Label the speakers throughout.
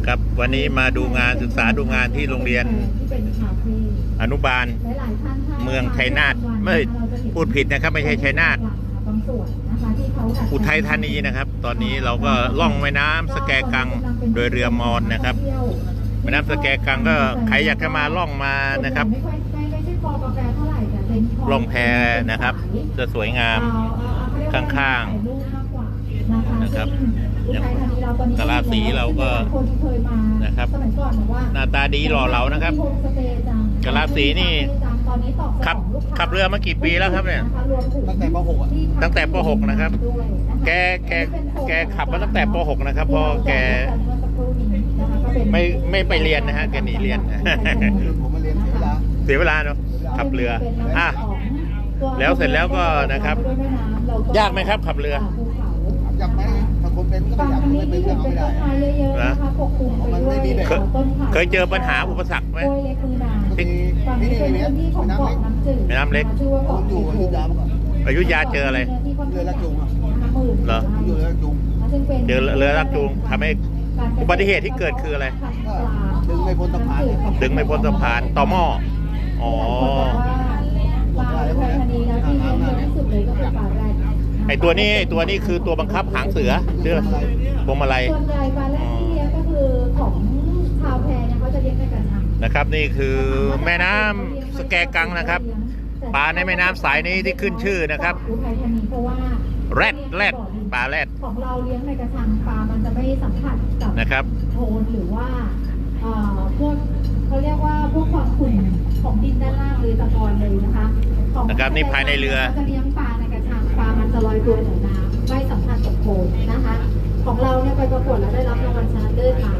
Speaker 1: นะครับ วันนี้มาดูงานศึกษาดูงานที่โรงเรียนอนุบาล เมืองชัยนาทไม่พูดผิดนะครับ ไม่ใช่ชัยนาทอุทัยธานีนะครับ ตอนนี้เราก็ล่องแม่น้ำสแกกังโดยเรือมอนนะครับแม่น้ำสแกกังก็ใครอยากจะมาล่องมานะครับล่องแพนะครับ จะสวยงามข้างๆ นะครับ อย่างกะลาสีเราก็นะครับ หน้าตาดีหล่อเหลานะครับกะลาสีนี่ขับขับเรือมากี่ปีแล้วครับเนี่ย
Speaker 2: ตั้งแต่ป .6 อะ
Speaker 1: ตั้งแต่ป .6 นะครับ แกแกแกขับมาตั้งแต่ป .6 นะครับเพอแกไม่ไม่ไปเรียนนะฮะแกหนีเรียน
Speaker 2: ผมมาเรียนเสียเวลา
Speaker 1: เสียเวลาเนาะขับเรืออะแล้วเสร็จแล้วก็นะครับ ยากไหมครับ ขับเรือ
Speaker 2: จับไหมถ้าคนเป็นก็
Speaker 3: ฝั่ง
Speaker 2: อยาก
Speaker 3: อันนี้
Speaker 2: ไม่
Speaker 3: ที่
Speaker 2: เป็น
Speaker 3: เห็
Speaker 2: เรื่อนงเอา
Speaker 3: เป็น
Speaker 2: ไม่
Speaker 3: ต้
Speaker 2: ได้
Speaker 3: นไม้เยอะๆนะคะปกคลุมไปด้วย
Speaker 1: เคย
Speaker 3: ต้นไผ่
Speaker 1: เคยเจอปัญหาอุปสรรคไหม
Speaker 3: โดยเล็กมือนาง
Speaker 1: ที่
Speaker 3: ฝั่ง
Speaker 2: นี่
Speaker 3: นี้
Speaker 2: นี่
Speaker 3: เป็น
Speaker 2: นี่
Speaker 3: พื้นที่ของ
Speaker 2: น้ำ
Speaker 3: เกาะ
Speaker 2: เล็ก
Speaker 3: น้ำจืด
Speaker 1: แม่น้ำเล็ก
Speaker 3: ชื่อว่า
Speaker 2: ผม
Speaker 3: เกาะ
Speaker 2: อยู่อยุธยามาก่อน
Speaker 1: อยุธยาเจออะไร
Speaker 2: เรือละจูงอะ
Speaker 1: เหรอ
Speaker 2: ผมอยู่เรือละจูง
Speaker 1: เจอเรือลากจูงทำให้อุบัติเหตุที่เกิดคืออะไร
Speaker 2: ดึงไม่พ้นสะพาน
Speaker 1: ดึงไม่พ้นสะพาน ต่อหม้อ อ๋อ ไอตัวนี้ไอ้ตัวนี้คือตัวบังคับหางเสือเรือพวงมาลัย
Speaker 3: ส่วนใหญ่ปลาแรดที่เลี้ยงก็คือของชาวแพเนี่ยเขาจะเลี้ยงในกระชัง
Speaker 1: นะครับ นี่คือแม่น้ำสแกกังนะครับ ปลาในแม่น้ำสายนี้ที่ขึ้นชื่อนะครับ
Speaker 3: อุทัยธานีเพราะว่า
Speaker 1: แรดแรดปลาแรด
Speaker 3: ของเราเลี้ยงในกระชังปลามันจะไม่สัมผัสกับ
Speaker 1: นะครับ
Speaker 3: โคลนหรือว่าเอ่อพวกเขาเรียกว่าพวกความขุ่นของดินด้านล่างเลยตะกอนเลยนะคะของ
Speaker 1: นะครับนี่ภายในเรือ
Speaker 3: ขาจะเลี้ยงป จะลอยตัวเหนือน้ำไม่สัมผัสกับโคลนนะคะ ของเราเนี่ยไปประกวดแล้วได้รับรางวัลชนะเลิศมา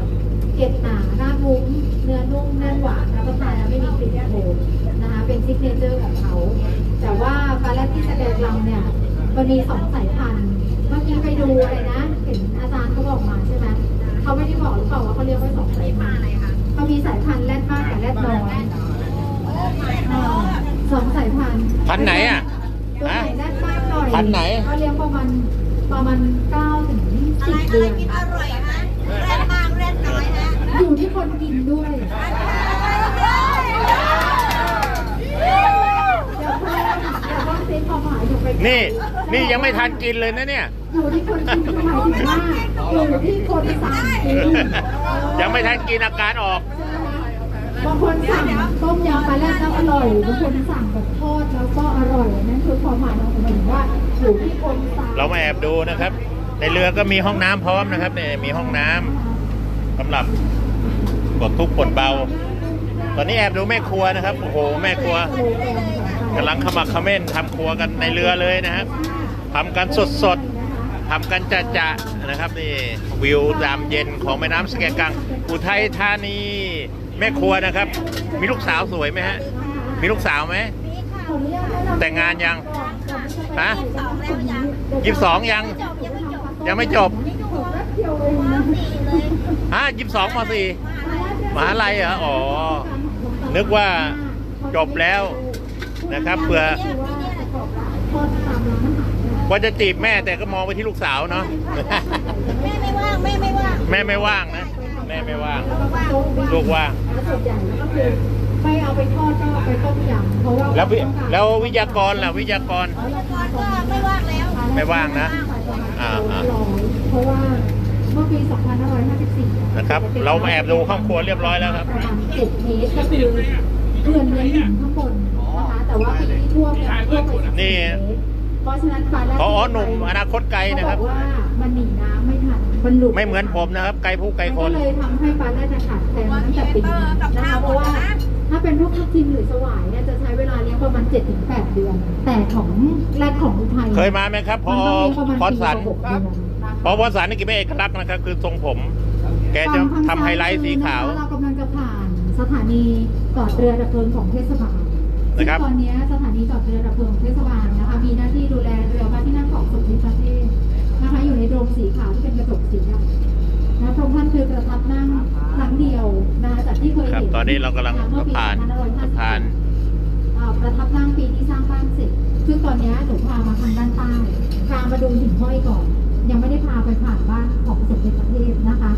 Speaker 3: เกล็ดหนาหน้ามุ้งเนื้อนุ่มแน่นหวานรับประทานแล้วไม่มีกลิ่นโคลนนะคะเป็นซิกเนเจอร์ของเขา แต่ว่าปลาแรดที่แสแกนเราเนี่ยมันมีสองสายพันธุ์เมื่อกี้ไปดูอะไรนะ เห็นอาจารย์เขาบอกมาใช่ไหมเขาไม่ได้บอกหรือเปล่าว่าเขาเรียกว่าสองสายพันธุ์เขามีสายพันธุ์แรดมากกับแรดน้อยสองสายพันธุ์
Speaker 1: พันธุ์ไหนอะ
Speaker 3: น่อย
Speaker 1: พันธุ์ไหน
Speaker 3: เขาเลี้ยงประมาณประมาณเก้าถึงสิบเดือน
Speaker 4: อร่อยฮะแร่มากแร่น้อยฮะ
Speaker 3: อยู่ที่คนกินด้วย เดี๋ยวเพื่อนเดี๋ยวต้องซีความหมายอยู่ไป
Speaker 1: นี่ นี่ยังไม่ทันกินเลยนะเนี่ย
Speaker 3: อยู่ที่คนกินหมายถึงว่าอยู่ที่คนสั่งกิน
Speaker 1: ยังไม่ทันกินอาการออก
Speaker 3: บางคนสั่งต้มยำปลาแรดแล้วอร่อยบางคนสั่งแบบทอดแล้วก็อร่อยนั่นคือความหมายของผมว่า อยู่ที่คน
Speaker 1: เรามาแอบดูนะครับ ในเรือก็มีห้องน้ำพร้อมนะครับเนี่ยมีห้องน้ำสำหรับปลดทุกข์ปลดเบา ตอนนี้แอบดูแม่ครัวนะครับโอ้โหแม่ครัวกำลังขมักเขม้นทำครัวกันในเรือเลยนะครับทำกันสดๆทำกันจะจะนะครับนี่วิวยามเย็นของแม่น้ำสแกกังอุทัยธานีแม่ครัวนะครับ มีลูกสาวสวยไหมฮะมีลูกสาวไหมแต่งงานยัง ฮะ
Speaker 4: สองแล้วยัง
Speaker 1: ยี่สิบสองยัง
Speaker 4: จบยังไม่จบ
Speaker 1: ยังไม่จบ
Speaker 4: นี่อยู่มสี่เลย
Speaker 1: ฮะยี่สิบสองมสี่มหาลัยเหรออ๋อนึกว่าจบแล้วนะครับเผื่อว่าจะจีบแม่แต่ก็มองไปที่ลูกสาวเนาะ
Speaker 4: แม่ไม่ว่างแม่ไม่ว่าง
Speaker 1: แม่ไม่ว่างนะแม่ไม่ว่างลูกว่าง
Speaker 3: แล้วส่วนใหญ่แล้วก็คือไม่เอาไปทอดก็เอาไปต้มยำเพราะว่า
Speaker 1: แล้ววิ
Speaker 3: ต้องการ
Speaker 1: แล้ววิทยากรล่ะวิทยากร
Speaker 4: ก่อนก็ไม่ว่างแล้ว
Speaker 1: ไม่ว่างนะอ่าอ่า
Speaker 3: เพราะว่าเมื่อปี 2554
Speaker 1: นะครับ เรามาแอบดูห้องครัวเรียบร้อยแล้วครับ
Speaker 3: ประมาณ7เมตรก็คือเรือนเลี้ยงหญิงข้างบนนะคะแต่ว่าปีที่ท่วมเนี่ยท่วมไป14
Speaker 1: นี่
Speaker 3: เมตรเพราะฉะนั้นปลาแรด
Speaker 1: พอหนุ่มอนาคตไกลนะครับ
Speaker 3: เขาอกว่ามันหนีน้ำไม่ทันมันหลุด
Speaker 1: ไม่เหมือนผมนะครับ ไกลผู้ไกลคน
Speaker 3: ก็เลยทำให้ปลาแรดขาดแคลนมาตั้งแต่ปีนั้นนะคะเพราะว่า ถ้าเป็นพวกทับทิมหรือสวายเนี่ยจะใช้เวลาเลี้ยงประมาณ 7-8 เดือน แต่ของแรดของอุทัย
Speaker 1: เคยมาไหมครับพอ
Speaker 3: มันต้องเลี้ยงประมาณ
Speaker 1: พอสัน
Speaker 3: ปีกว่าหกเดือนนะคะ
Speaker 1: พอพอสันนี่กินไม่เอกลักษณ์นะครับ คือทรงผม แกจะทำไฮไลท์สีขาว
Speaker 3: เรากำลังจะผ่านสถานีจอดเรือดับเพลิงของเทศบาล
Speaker 1: นะครับ
Speaker 3: ซึ่งตอนนี้สถานีจอดเรือดับเพลิงของเทศบาลนะคะมีหน้าที่ดูแลเรือพระที่นั่งของสมเด็จพระเทพนะคะอยู่ในโดมสีขาวที่เป็นกระจกสีดำ นะพระองค์ท่านคือประทับนั่งครั้งเดียวนะคะจากที่เคย
Speaker 1: ครับ
Speaker 3: เห็น
Speaker 1: ตอนนี้เรากำลัง
Speaker 3: เมื่อปี
Speaker 1: สะพาน
Speaker 3: 2550
Speaker 1: สะพาน
Speaker 3: อ่าประทับนั่งปีที่สร้างบ้านเสร็จซึ่งตอนนี้หนูพามาทางด้านใต้พามาดูหิ่งห้อยก่อน ยังไม่ได้พาไปผ่านบ้านของสมเด็จพระเทพนะคะ